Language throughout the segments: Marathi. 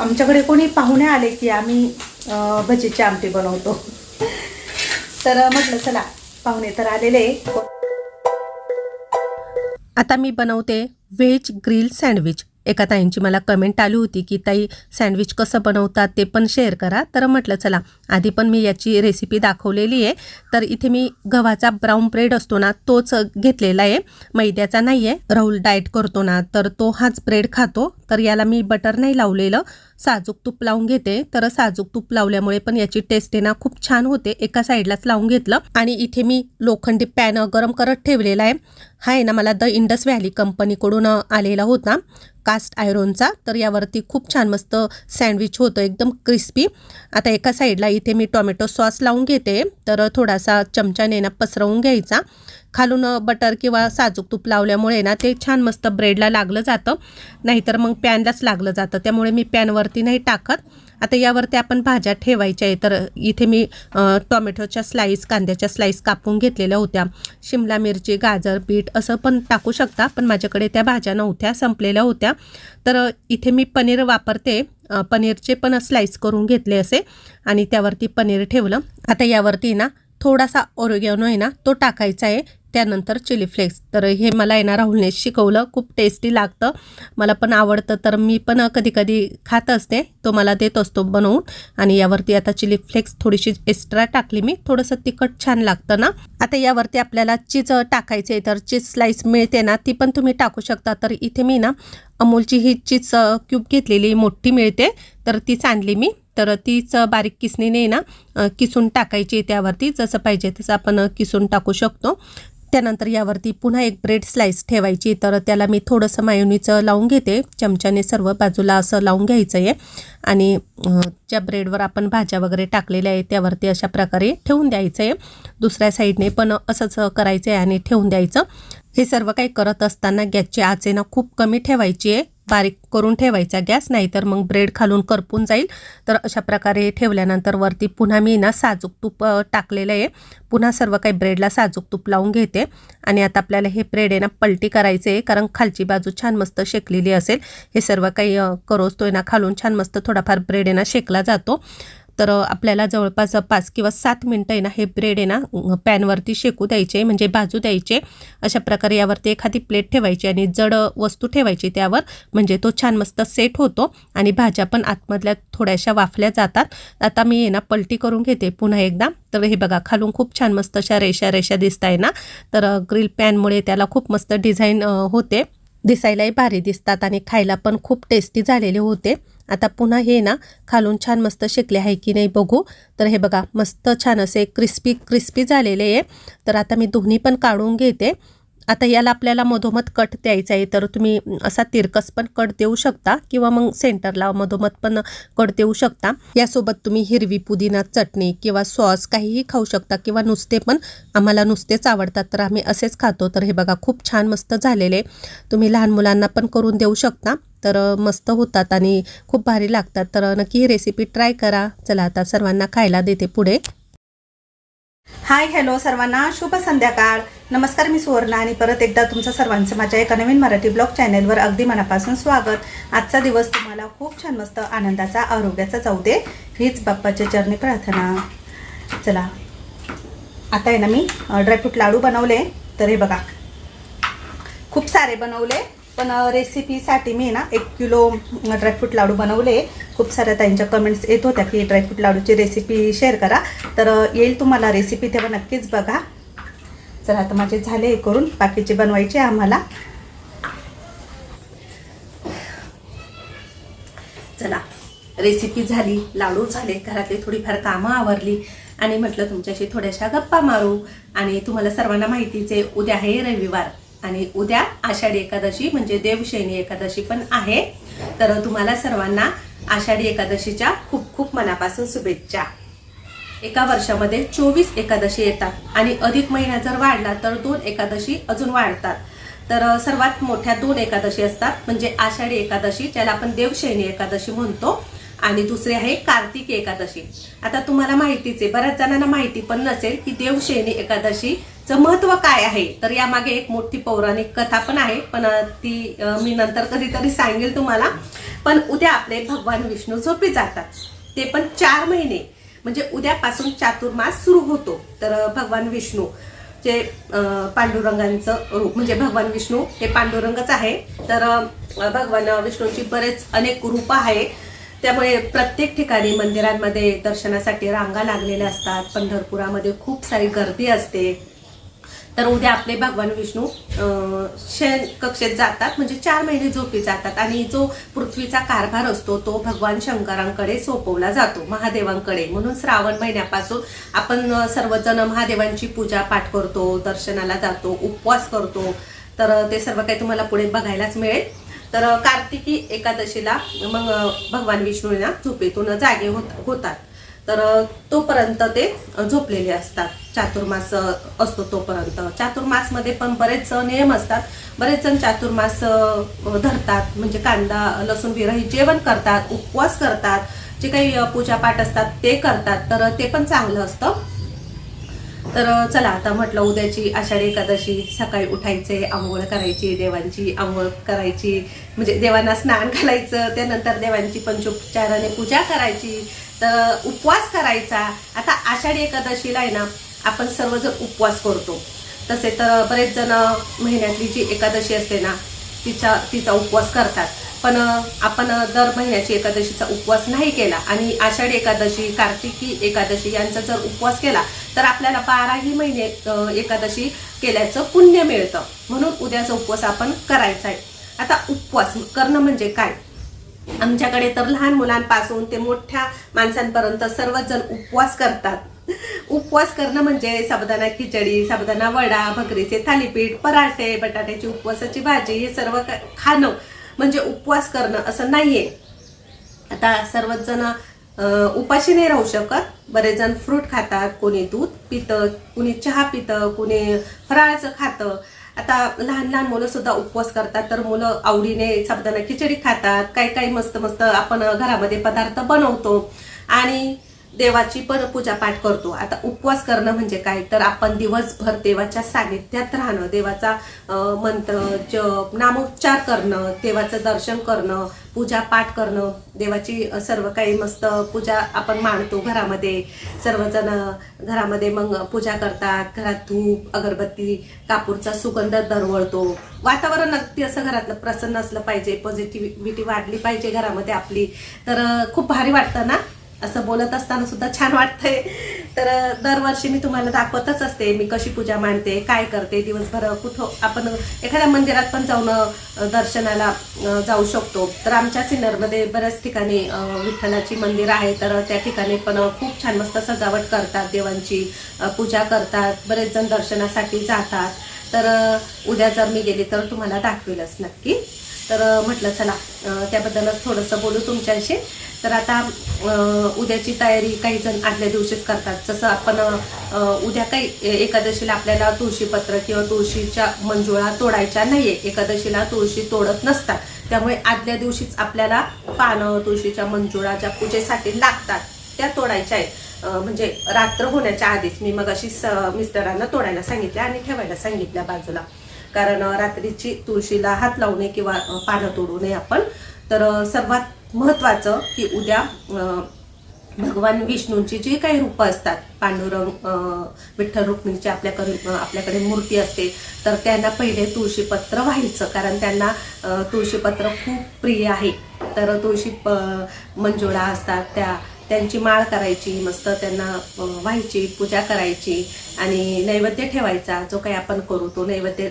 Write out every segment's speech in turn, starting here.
आमच्याकडे कोणी पाहुणे आले की आम्ही भजीची आमटी बनवतो. तर म्हटलं चला पाहुणे तर आलेले. आता मी बनवते व्हेज ग्रिल सँडविच. एका ताईंची मला कमेंट आली होती की ताई सँडविच कसं बनवतात ते पण शेअर करा. तर म्हटलं चला आधी पण मी याची रेसिपी दाखवलेली आहे. तर इथे मी गव्हाचा ब्राऊन ब्रेड असतो ना तोच घेतलेला आहे. मैद्याचा नाही आहे राहुल डाएट करतो ना तर तो हाच ब्रेड खातो. तर याला मी बटर नाही लावलेलं. साजूक तूप लावून घेते. तर साजूक तूप लावल्यामुळे पण याची टेस्ट आहे ना खूप छान होते. एका साईडलाच लावून घेतलं. आणि इथे मी लोखंडी पॅन गरम करत ठेवलेला आहे. हा आहे ना मला द इंडस व्हॅली कंपनीकडून आलेला होता कास्ट आयरॉनचा तर यावरती खूप छान मस्त सँडविच होतं एकदम क्रिस्पी आता एका साईडला इथे मी टोमॅटो सॉस लावून घेते. तर थोडासा चमच्याने ना पसरवून घ्यायचा. खालून बटर किंवा साजूक तूप लावल्यामुळे ना ते छान मस्त ब्रेडला लागलं जातं. नाहीतर मग पॅनलाच लागलं जातं. त्यामुळे मी पॅनवरती नाही टाकत. आता यावरती आपण भाज्या ठेवायच्या आहे तर इथे मी टोमॅटोच्या स्लाईस कांद्याच्या स्लाईस कापून घेतलेल्या होत्या. शिमला मिरची गाजर बीट असं पण टाकू शकता. पण माझ्याकडे त्या भाज्या नव्हत्या संपलेल्या होत्या. तर इथे मी पनीर वापरते. पनीरचे पण स्लाईस करून घेतले असे. आणि त्यावरती पनीर ठेवलं. आता यावरती ना थोडासा ओरिगॅनो आहे ना तो टाकायचा आहे. त्यानंतर चिली फ्लेक्स तर हे मला येणार ना राहुलने शिकवलं खूप टेस्टी लागतं. मला पण आवडतं तर मी पण कधी कधी खात असते. तो मला देत असतो बनवून. आणि यावरती आता चिली फ्लेक्स थोडीशी एक्स्ट्रा टाकली मी. थोडंसं तिखट छान लागतं ना. आता यावरती आपल्याला चीज टाकायचे तर चीज स्लाईस मिळते ना ती पण तुम्ही टाकू शकता. तर इथे मी ना अमूलची ही चीज क्यूब घेतलेली मोठी मिळते. तर तीच आणली मी. तर तीच बारीक किसणीने ना किसून टाकायची त्यावरती. जसं पाहिजे तसं आपण किसून टाकू शकतो. त्यानंतर यावरती पुन्हा एक ब्रेड स्लाईस ठेवायची. तर त्याला मी थोडंसं मायोनीचं लावून घेते. चमच्याने सर्व बाजूला असं लावून घ्यायचं आहे. आणि ज्या ब्रेडवर आपण भाज्या वगैरे टाकलेल्या आहे त्यावरती अशा प्रकारे ठेवून द्यायचं आहे. दुसऱ्या साईडने पण असंच करायचं आहे आणि ठेवून द्यायचं. हे सर्व काही करत असताना गॅसची आचेनं खूप कमी ठेवायची आहे. बारीक करून ठेवायचा गॅस नाहीतर मग ब्रेड खालून करपून जाईल. तर अशा प्रकारे ठेवल्यानंतर वरती पुन्हा मी ना साजूक तूप टाकलेलं आहे. पुन्हा सर्व काही ब्रेडला साजूक तूप लावून घेते. आणि आता आपल्याला हे ब्रेड आहे ना पलटी करायचे आहे कारण खालची बाजू छान मस्त शेकलेली असेल. हे सर्व काही करोस तो ना खालून छान मस्त थोडाफार ब्रेड आहे ना शेकला जातो. तर आपल्याला जवळपास पाच किंवा सात मिनटं आहे ना हे ब्रेड आहे ना पॅनवरती शेकू द्यायचे म्हणजे भाजू द्यायचे. अशा प्रकारे यावरती एखादी प्लेट ठेवायची आणि जड वस्तू ठेवायची त्यावर म्हणजे तो छान मस्त सेट होतो आणि भाज्या पण आतमधल्या थोड्याशा वाफल्या जातात. आता मी आहे ना पलटी करून घेते पुन्हा एकदा. तर हे बघा खालून खूप छान मस्त अशा रेषा रेषा दिसत आहे ना. तर ग्रिल पॅनमुळे त्याला खूप मस्त डिझाईन होते. दिसायलाही भारी दिसतात आणि खायला पण खूप टेस्टी झालेले होते. आता पुन्हा हे ना खालून छान मस्त शेकले आहे की नाही बघू. तर हे बघा मस्त छान असे क्रिस्पी क्रिस्पी झालेले आहे. तर आता मी दोन्ही पण काढून घेते. आता याला आपल्याला मधोमध कट द्यायचा आहे तर तुम्ही असा तिरकस पण कट देऊ शकता किंवा मग सेंटरला मधोमध पण कट देऊ शकता. यासोबत तुम्ही हिरवी पुदिना चटणी किंवा सॉस काहीही खाऊ शकता किंवा नुसते पण आम्हाला नुसतेच आवडतात तर आम्ही असेच खातो. तर हे बघा खूप छान मस्त झालेले तुम्ही लहान मुलांना पण करून देऊ शकता. तर मस्त होतात आणि खूप भारी लागतात. तर नक्की ही रेसिपी ट्राय करा. चला आता सर्वांना खायला देते पुढे. हाय हॅलो सर्वांना. शुभ संध्याकाळ. नमस्कार मी सुवर्णा आणि परत एकदा तुमचं सर्वांचं माझ्या एका नवीन मराठी ब्लॉग चॅनेलवर अगदी मनापासून स्वागत. आजचा दिवस तुम्हाला खूप छान मस्त आनंदाचा आरोग्याचा जाऊ दे हीच बाप्पाच्या चरणी प्रार्थना. चला. आता आहे ना मी ड्रायफ्रूट लाडू बनवले. तर हे बघा. खूप सारे बनवले. पण रेसिपीसाठी मी ना एक किलो ड्रायफ्रूट लाडू बनवले. खूप साऱ्या त्यांच्या कमेंट्स येत होत्या की ड्रायफ्रूट लाडूची रेसिपी शेअर करा. तर येईल तुम्हाला रेसिपी तेव्हा नक्कीच बघा. चला आता माझे झाले हे करून. बाकीचे बनवायचे आम्हाला. चला रेसिपी झाली लाडू झाले घरातली थोडीफार कामं आवरली. आणि म्हटलं तुमच्याशी थोड्याशा गप्पा मारू. आणि तुम्हाला सर्वांना माहितीच आहे उद्या आहे रविवार. आणि उद्या आषाढी एकादशी म्हणजे देवशैनी एकादशी पण आहे. तर तुम्हाला सर्वांना आषाढी एकादशीच्या खूप खूप मनापासून शुभेच्छा. एका वर्षामध्ये चोवीस एकादशी येतात आणि अधिक महिना जर वाढला तर दोन एकादशी अजून वाढतात. तर सर्वात मोठ्या दोन एकादशी असतात म्हणजे आषाढी एकादशी ज्याला आपण देवशैनी एकादशी म्हणतो आणि दुसरी आहे कार्तिकी एकादशी. आता तुम्हाला माहितीच आहे बऱ्याच जणांना माहिती पण नसेल की देवशैनी एकादशी चं महत्त्व काय आहे? तर यामागे एक मोठी पौराणिक कथा पण आहे. पण ती मी नंतर कधीतरी सांगेल तुम्हाला. पण उद्या आपले भगवान विष्णू झोपी जातात. ते पण चार महिने. म्हणजे उद्यापासून चातुर्मास सुरू होतो. तर भगवान विष्णू जे पांडुरंगांचं रूप म्हणजे भगवान विष्णू हे पांडुरंगच आहे. तर भगवान विष्णूची बरेच अनेक रूप आहे. त्यामुळे प्रत्येक ठिकाणी मंदिरांमध्ये दर्शनासाठी रांगा लागलेल्या असतात. पंढरपुरामध्ये खूप सारी गर्दी असते. तर उद्या आपले भगवान विष्णू शयन कक्षेत जातात म्हणजे चार महिने झोपी जातात आणि जो पृथ्वीचा कारभार असतो तो भगवान शंकरांकडे सोपवला जातो महादेवांकडे. म्हणून श्रावण महिन्यापासून आपण सर्वजण महादेवांची पूजा पाठ करतो दर्शनाला जातो उपवास करतो. तर ते सर्व काही तुम्हाला पुढे बघायलाच मिळेल. तर कार्तिकी एकादशीला मग भगवान विष्णूंना झोपेतून जागे होत होतात. तर तोपर्यंत ते झोपलेले असतात. चातुर्मास असतो तोपर्यंत. चातुर्मासमध्ये पण बरेच नियम असतात. बरेच जण चातुर्मास धरतात. म्हणजे कांदा लसूण विरही जेवण करतात उपवास करतात. जे काही पूजापाठ असतात ते करतात. तर ते पण चांगलं असतं. तर चला आता म्हटलं उद्याची आषाढी एकादशी. सकाळी उठायचे आंघोळ करायची देवांची आंघोळ करायची. म्हणजे देवांना स्नान घालायचं त्यानंतर देवांची पंचोपचाराने पूजा करायची. तर उपवास करायचा. आता आषाढी एकादशीला आहे ना आपण सर्वजण उपवास करतो. तसे तर बरेच जण महिन्यातली जी एकादशी असते ना तिचा तिचा उपवास करतात. पण आपण दर महिन्याची एकादशीचा उपवास नाही केला. आणि आषाढी एकादशी कार्तिकी एकादशी यांचा जर उपवास केला तर आपल्याला बाराही महिने एकादशी केल्याचं पुण्य मिळतं. म्हणून उद्याचा उपवास आपण करायचा आहे. आता उपवास करणं म्हणजे काय? आमच्याकडे तर लहान मुलांपासून ते मोठ्या माणसांपर्यंत सर्वच जण उपवास करतात. उपवास करणं म्हणजे साबुदाणा खिचडी साबुदाणा वडा भकरीचे थालीपीठ पराठे बटाट्याची उपवासाची भाजी हे सर्व खाणं म्हणजे उपवास करणं असं नाहीये. आता सर्वच जण उपाशी नाही राहू शकत. बरेच जण फ्रूट खातात कोणी दूध पितं कोणी चहा पितं कोणी फराळचं खातं. आता लहान लहान मुलं सुद्धा उपवास करतात तर मुलं आवडीने साबुदाणा खिचडी खातात काही काही मस्त मस्त आपण घरामध्ये पदार्थ बनवतो. आणि देवाची पण पूजा पाठ करतो. आता उपवास करणं म्हणजे काय? तर आपण दिवसभर देवाच्या सानिध्यात राहणं देवाचा मंत्र जप नामोच्चार करणं देवाचं दर्शन करणं पूजा पाठ करणं देवाची सर्व काही मस्त पूजा आपण मांडतो घरामध्ये. सर्वजण घरामध्ये मग पूजा करतात. घरात धूप अगरबत्ती कापूरचा सुगंध दरवळतो. वातावरण अगदी असं घरातलं प्रसन्न असलं पाहिजे. पॉझिटिव्हिटी वाढली पाहिजे घरामध्ये आपली. तर खूप भारी वाटतं ना? असं बोलत असताना सुद्धा छान वाटतंय. तर दरवर्षी मी तुम्हाला दाखवतच असते मी कशी पूजा मांडते काय करते दिवसभर कुठं आपण एखाद्या मंदिरात पण जाऊन दर्शनाला जाऊ शकतो. तर आमच्या सिन्नरमध्ये बऱ्याच ठिकाणी विठ्ठलाची मंदिर आहे तर त्या ठिकाणी पण खूप छान मस्त सजावट करतात देवांची पूजा करतात बरेच जण दर्शनासाठी जातात. तर उद्या जर मी गेले तर तुम्हाला दाखवेलच नक्की. तर म्हटलं चला त्याबद्दलच थोडंसं बोलू तुमच्याशी. तर आता उद्याची तयारी काही जण आदल्या दिवशीच करतात. जसं आपण उद्या काही एकादशीला आपल्याला तुळशीपत्र किंवा तुळशीच्या मंजुळा तोडायच्या नाहीये. एकादशीला तुळशी तोडत नसतात. त्यामुळे आदल्या दिवशीच आपल्याला पानं तुळशीच्या मंजुळा ज्या पूजेसाठी लागतात त्या तोडायच्या आहेत. म्हणजे रात्र होण्याच्या आधीच. मी मग अशी स मिस्टरांना तोडायला सांगितल्या आणि ठेवायला सांगितल्या बाजूला. कारण रात्रीची तुळशीला हात लावू नये किंवा पानं तोडू नये आपण. तर सर्वात महत्वाचं की उद्या भगवान विष्णूंची जी काही रूपं असतात पांडुरंग विठ्ठल रुक्मिणीची आपल्याकडे आपल्याकडे मूर्ती असते तर त्यांना पहिले तुळशीपत्र व्हायचं कारण त्यांना तुळशीपत्र खूप प्रिय आहे. तर तुळशी प- मंजुळा असतात त्या त्यांची माळ करायची मस्त त्यांना व्हायची पूजा करायची आणि नैवेद्य ठेवायचा जो काही आपण करू तो नैवेद्य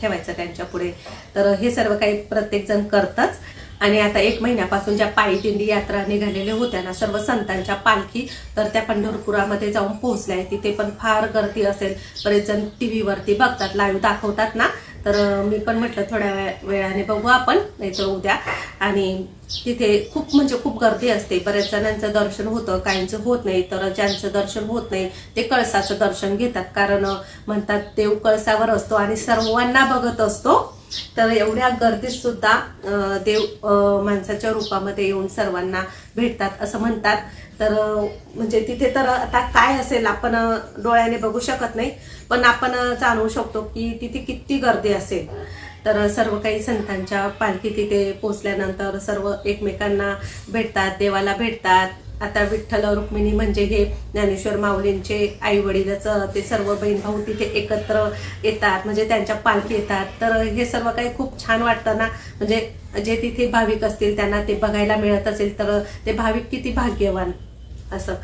ठेवायचा त्यांच्या पुढे. तर हे सर्व काही प्रत्येकजण करतंच. आणि आता एक महिन्यापासून ज्या पायी दिंडी यात्रा निघालेल्या होत्या ना सर्व संतांच्या पालखी तर त्या पंढरपुरामध्ये जाऊन पोहोचल्या आहेत. तिथे पण फार गर्दी असेल. बरेच जण टी व्हीवरती बघतात लाईव्ह दाखवतात ना. तर मी पण म्हटलं थोड्या वेळाने बघू आपण नाहीतर उद्या. आणि तिथे खूप म्हणजे खूप गर्दी असते. बऱ्याच जणांचं दर्शन होतं काहींचं होत नाही. तर ज्यांचं दर्शन होत नाही ते कळसाचं दर्शन घेतात. कारण म्हणतात देव कळसावर असतो आणि सर्वांना बघत असतो. तर एवढ्या गर्दीत सुद्धा देव माणसाच्या रूपामध्ये येऊन सर्वांना भेटतात असं म्हणतात. तर म्हणजे तिथे तर आता काय असेल आपण डोळ्याने बघू शकत नाही. पण आपण जाणवू शकतो की तिथे किती गर्दी असेल. तर सर्व काही संतांच्या पालखी तिथे पोचल्यानंतर सर्व एकमेकांना भेटतात देवाला भेटतात. आता विठ्ठल रुक्मिणी म्हणजे हे ज्ञानेश्वर माऊलींचे आई वडीलच ते सर्व बहीण भाऊ तिथे एकत्र येतात म्हणजे त्यांच्या पालखी येतात. तर हे सर्व काही खूप छान वाटतं ना. म्हणजे जे तिथे भाविक असतील त्यांना ते बघायला मिळत असेल तर ते भाविक किती भाग्यवान असं.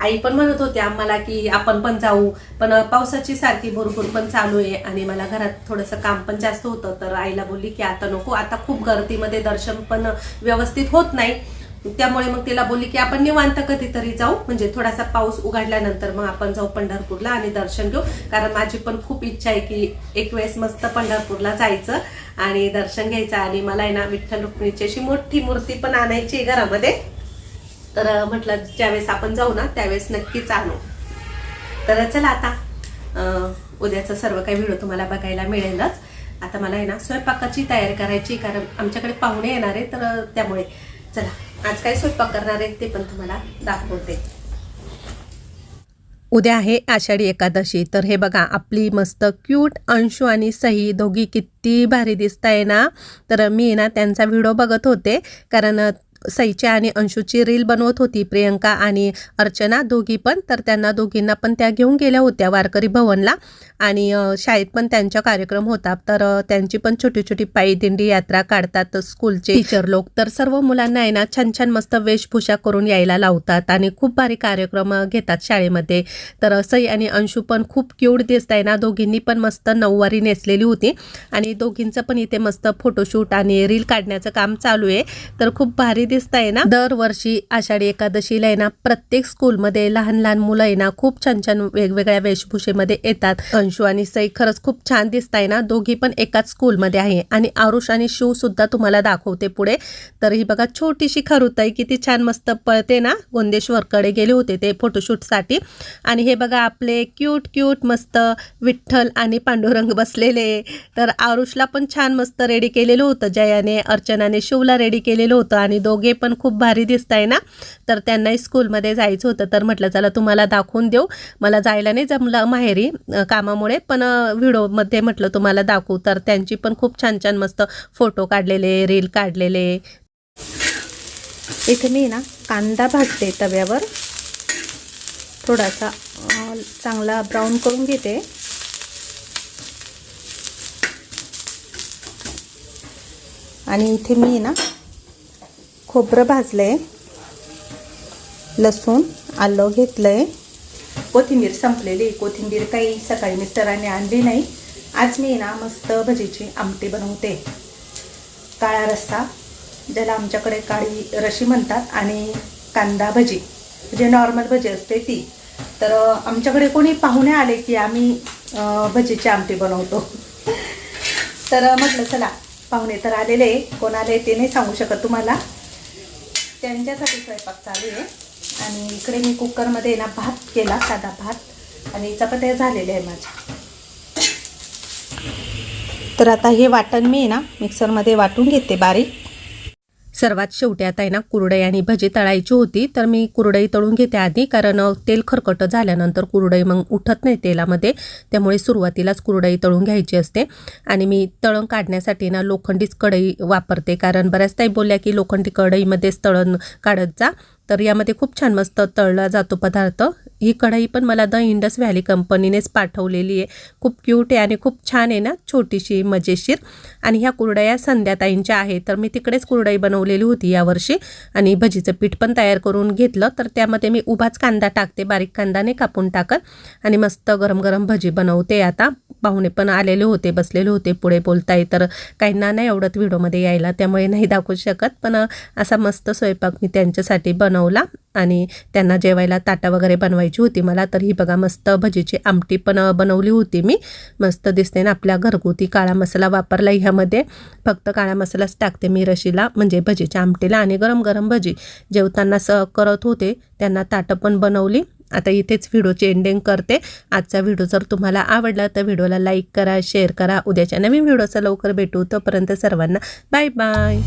आई पण म्हणत होती आम्हाला की आपण पण जाऊ पण पावसाची सारखी भरपूर पण चालू आहे आणि मला घरात थोडंसं काम पण जास्त होतं. तर आईला बोलली की आता नको आता खूप गर्दीमध्ये दर्शन पण व्यवस्थित होत नाही. त्यामुळे मग तिला बोलली की आपण निवांत कधीतरी जाऊ. म्हणजे थोडासा पाऊस उघडल्यानंतर मग आपण जाऊ पंढरपूरला आणि दर्शन घेऊ. कारण माझी पण खूप इच्छा आहे की एक वेळेस मस्त पंढरपूरला जायचं आणि दर्शन घ्यायचं. आणि मला आहे ना विठ्ठल रुक्मिणीची अशी मोठी मूर्ती पण आणायची आहे घरामध्ये. तर म्हटलं ज्यावेळेस आपण जाऊ ना त्यावेळेस नक्कीच आणू. तर चला आता उद्याचा उद्याचं सर्व काही व्हिडिओ तुम्हाला बघायला मिळेलच. आता मला आहे ना स्वयंपाकाची तयारी करायची कारण आमच्याकडे पाहुणे येणार आहे तर त्यामुळे चला. आज काय स्वयंपाक करणार आहे ते पण तुम्हाला दाखवते. उद्या आहे आषाढी एकादशी तर हे बघा आपली मस्त क्यूट अंशू आणि सही दोघी किती भारी दिसत आहे ना? तर मी ना त्यांचा व्हिडिओ बघत होते कारण सईच्या आणि अंशूची रील बनवत होती प्रियंका आणि अर्चना दोघी पण तर त्यांना दोघींना पण त्या घेऊन गेल्या होत्या वारकरी भवनला. आणि शाळेत पण त्यांचा कार्यक्रम होता. तर त्यांची पण छोटी छोटी पायी दिंडी यात्रा काढतात स्कूलचे. टीचर लोक. तर सर्व मुलांना आहे ना छान छान मस्त वेशभूषा करून यायला लावतात आणि खूप भारी कार्यक्रम घेतात शाळेमध्ये. तर सई आणि अंशू पण खूप क्यूट दिसत आहे ना दोघींनी पण मस्त नऊवारी नेसलेली होती. आणि दोघींचं पण इथे मस्त फोटोशूट आणि रील काढण्याचं काम चालू आहे. तर खूप भारी दिसत आहे ना? दरवर्षी आषाढी एकादशीला आहे ना प्रत्येक स्कूलमध्ये लहान लहान मुलं आहे ना खूप छान छान वेगवेगळ्या वेशभूषेमध्ये येतात. अंशू आणि सई खरंच खूप छान दिसत आहे ना दोघी पण एकाच स्कूलमध्ये आहे. आणि आरुष आणि शिव सुद्धा तुम्हाला दाखवते पुढे. तर ही बघा छोटीशी खरुताई किती छान मस्त पळते ना गोंदेश्वरकडे गेले होते ते फोटोशूटसाठी आणि हे बघा आपले क्यूट क्यूट मस्त विठ्ठल आणि पांडुरंग बसलेले. तर आरुषला पण छान मस्त रेडी केलेलं होतं. जयाने अर्चनाने शिवला रेडी केलेलं होतं. आणि दोघे पण खूप भारी दिसत आहे ना? तर त्यांनाही स्कूलमध्ये जायचं होतं. तर म्हटलं चला तुम्हाला दाखवून देऊ. मला जायला नाही जमलं माहेरी कामामुळे. पण व्हिडिओमध्ये म्हटलं तुम्हाला दाखवू. तर त्यांची पण खूप छान छान मस्त फोटो काढलेले रील काढलेले. इथे मी ना कांदा भाजते तव्यावर. थोडासा चांगला ब्राऊन करून घेते. आणि इथे मी ना खोबरं भाजलं आहे लसूण आलं घेतलं आहे कोथिंबीर संपलेली. कोथिंबीर काही सकाळी मिस्टरांनी आणली नाही. आज मी ना मस्त भजीची आमटी बनवते. काळा रस्सा ज्याला आमच्याकडे काळी रशी म्हणतात आणि कांदा भजी. म्हणजे नॉर्मल भजी असते ती. तर आमच्याकडे कोणी पाहुणे आले की आम्ही भजीची आमटी बनवतो. तर म्हटलं चला पाहुणे तर आलेले कोण आले ते नाही सांगू शकत तुम्हाला. त्यांच्यासाठी स्वयंपाक चालू आहे. आणि इकडे मी कुकरमध्ये ना भात केला साधा भात. आणि चपात्या झालेल्या आहे माझ्या. तर आता हे वाटण मी ना मिक्सरमध्ये वाटून घेते बारीक. सर्वात शेवटी आता आहे ना कुरडई आणि भजी तळायची होती तर मी कुरडई तळून घेते आधी कारण तेल खरकट झाल्यानंतर कुरडई मग उठत नाही तेलामध्ये त्यामुळे सुरुवातीलाच कुरडई तळून घ्यायची असते. आणि मी तळण काढण्यासाठी ना लोखंडीच कढई वापरते कारण बऱ्याच ताई बोलल्या की लोखंडी कढईमध्येच तळण काढत जा तर यामध्ये खूप छान मस्त तळला जातो पदार्थ. ही कढई पण मला द इंडस व्हॅली कंपनीनेच पाठवलेली आहे. खूप क्यूट आहे आणि खूप छान आहे ना छोटीशी मजेशीर. आणि ह्या कुरडया संध्याताईंच्या आहे तर मी तिकडेच कुरडई बनवलेली होती यावर्षी. आणि भजीचं पीठ पण तयार करून घेतलं. तर त्यामध्ये मी उभाच कांदा टाकते बारीक कांदाने कापून टाकत. आणि मस्त गरम गरम भजी बनवते आता. पाहुणे पण आलेले होते बसलेले होते पुढे बोलताय तर काहींना नाही आवडत व्हिडिओमध्ये यायला त्यामुळे नाही दाखवू शकत. पण असा मस्त स्वयंपाक मी त्यांच्यासाठी बनवला आणि त्यांना जेवायला ताटा वगैरे बनवायची होती मला तर ही बघा मस्त भजीची आमटी पण बनवली होती मी. मस्त दिसते ना आपल्या घरगुती काळा मसाला वापरला ह्यामध्ये. फक्त काळा मसालाच टाकते मी रशीला म्हणजे भजीच्या आमटीला आणि गरम गरम भजी. जेवताना स करत होते त्यांना ताटं पण बनवली. आता इथेच व्हिडिओची एंडिंग करते. आजचा व्हिडिओ जर तुम्हाला आवडला तर व्हिडिओला लाईक करा शेअर करा. उद्याच्या नवीन व्हिडिओचा लवकर भेटू. तोपर्यंत सर्वांना बाय बाय